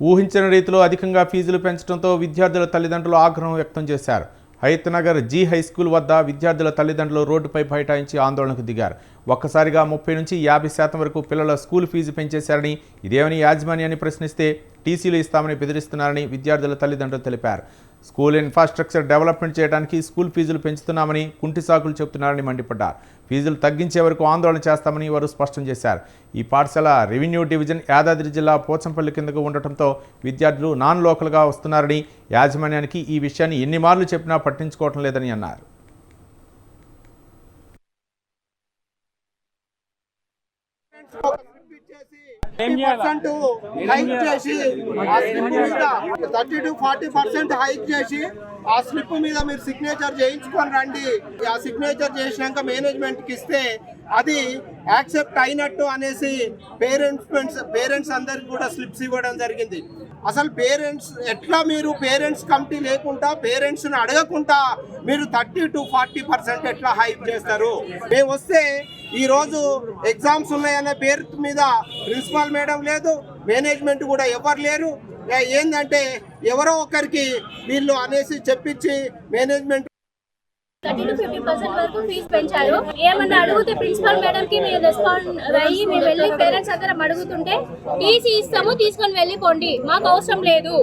ఊహించిన రీతిలో అధికంగా ఫీజులు పెంచడంతో విద్యార్థుల తల్లిదండ్రులు ఆగ్రహం వ్యక్తం చేశారు. Hayathnagar G G high school వద్ద విద్యార్థుల తల్లిదండ్రులు రోడ్డుపై బైఠాయించి ఆందోళనకు దిగారు. ఒక్కసారిగా ముప్పై నుంచి యాభై శాతం వరకు పిల్లల స్కూల్ ఫీజు పెంచేశారని ఇదేమని యాజమాన్యాన్ని ప్రశ్నిస్తే టీసీలు ఇస్తామని బెదిరిస్తున్నారని విద్యార్థుల తల్లిదండ్రులు తెలిపారు. స్కూల్ ఇన్ఫ్రాస్ట్రక్చర్ డెవలప్మెంట్ చేయడానికి స్కూల్ ఫీజులు పెంచుతున్నామని కుంటి సాకులు చెబుతున్నారని మండిపడ్డారు. ఫీజులు తగ్గించే వరకు ఆందోళన చేస్తామని వారు స్పష్టం చేశారు. ఈ పాఠశాల రెవెన్యూ డివిజన్ యాదాద్రి జిల్లా పోచంపల్లి కిందకు ఉండటంతో విద్యార్థులు నాన్ లోకల్గా వస్తున్నారని యాజమాన్యానికి ఈ విషయాన్ని ఎన్ని మార్లు చెప్పినా పట్టించుకోవటం లేదని అన్నారు. హైక్ చేసి ఆ స్లిప్ మీద thirty to forty percent hike చేసి ఆ స్లిప్ మీద మీరు సిగ్నేచర్ చేయించుకొని రండి. ఆ సిగ్నేచర్ చేసినాక మేనేజ్మెంట్కి ఇస్తే అది యాక్సెప్ట్ అయినట్టు అనేసి పేరెంట్స్ పేరెంట్స్ అందరికి కూడా స్లిప్స్ ఇవ్వడం జరిగింది. అసలు పేరెంట్స్ ఎట్లా మీరు పేరెంట్స్ కమిటీ లేకుండా పేరెంట్స్ని అడగకుండా మీరు థర్టీ టు ఫార్టీ పర్సెంట్ ఎట్లా హైక్ చేస్తారు? మేము వస్తే ఈ రోజు ఎగ్జామ్స్ ఉన్నాయనే పేరు మీద ప్రిన్సిపాల్ మేడం లేదు మేనేజ్మెంట్ కూడా ఎవరు లేరు. ఏ- ఏందంటే ఎవరో ఒకరికి వీళ్ళు అనేసి చెప్పించి management thirty to fifty percent వరకు ఫీజు పెంచారు. ఏమన్నా అడిగితే ప్రిన్సిపల్ మేడం కి మీరు రెస్పాండ్ అయ్యి మేము వెళ్ళి పేరెంట్స్ అందరం అడుగుతుంటే టీసీ ఇస్తాము తీసుకొని వెళ్ళిపోండి మాకు అవసరం లేదు.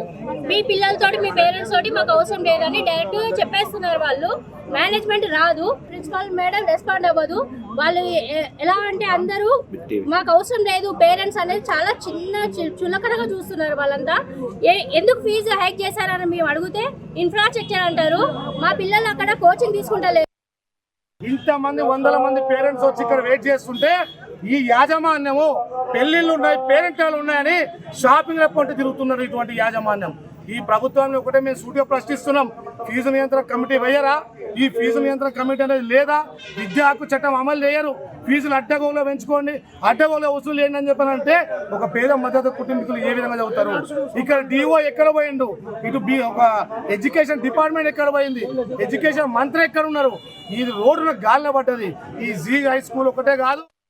మీ పిల్లలతోటి మీ పేరెంట్స్ తోటి మాకు అవసరం లేదని డైరెక్ట్ చెప్పేస్తున్నారు వాళ్ళు. మేనేజ్మెంట్ రాదు. ప్రిన్సిపల్ మేడం రెస్పాండ్ అవ్వదు. వాళ్ళు ఎలా అంటే అందరూ మాకు అవసరం లేదు పేరెంట్స్ అనేది చాలా చిన్న చులకనగా చూస్తున్నారు వాళ్ళంతా. ఏ- ఎందుకు ఫీజు హైక్ చేశారని మేము అడిగితే ఇన్ఫ్రాస్ట్రక్చర్ అంటారు. మా పిల్లలు అక్కడ కోచింగ్ తీసుకుంటలేరు ఇంతమంది వందల మంది పేరెంట్స్ వచ్చి ఇక్కడ వెయిట్ చేస్తుంటే ఈ యాజమాన్యము పెళ్ళిళ్ళు ఉన్నాయి పేరెంటాలు ఉన్నాయని షాపింగ్ పంట తిరుగుతున్నారు ఇటువంటి యాజమాన్యం. ఈ ప్రభుత్వాన్ని ఒకటే మేము సూటిగా ప్రశ్నిస్తున్నాం. ఫీజు నియంత్రణ కమిటీ వేయరా? ఈ ఫీజు నియంత్రణ కమిటీ అనేది లేదా? విద్యా హక్కు చట్టం అమలు చేయరు. ఫీజులు అడ్డగోలో పెంచుకోండి. అడ్డగోలో వసూలు చేయండి అని చెప్పానంటే ఒక పేద మద్దతు కుటుంబీకులు ఏ విధంగా చదువుతారు? ఇక్కడ డిఓ ఎక్కడ పోయిండు? ఇటు బి ఒక ఎడ్యుకేషన్ డిపార్ట్మెంట్ ఎక్కడ పోయింది? ఎడ్యుకేషన్ మంత్రి ఎక్కడ ఉన్నారు? ఇది రోడ్డున గాలిన పడ్డది. ఈ జీ హై స్కూల్ ఒకటే కాదు.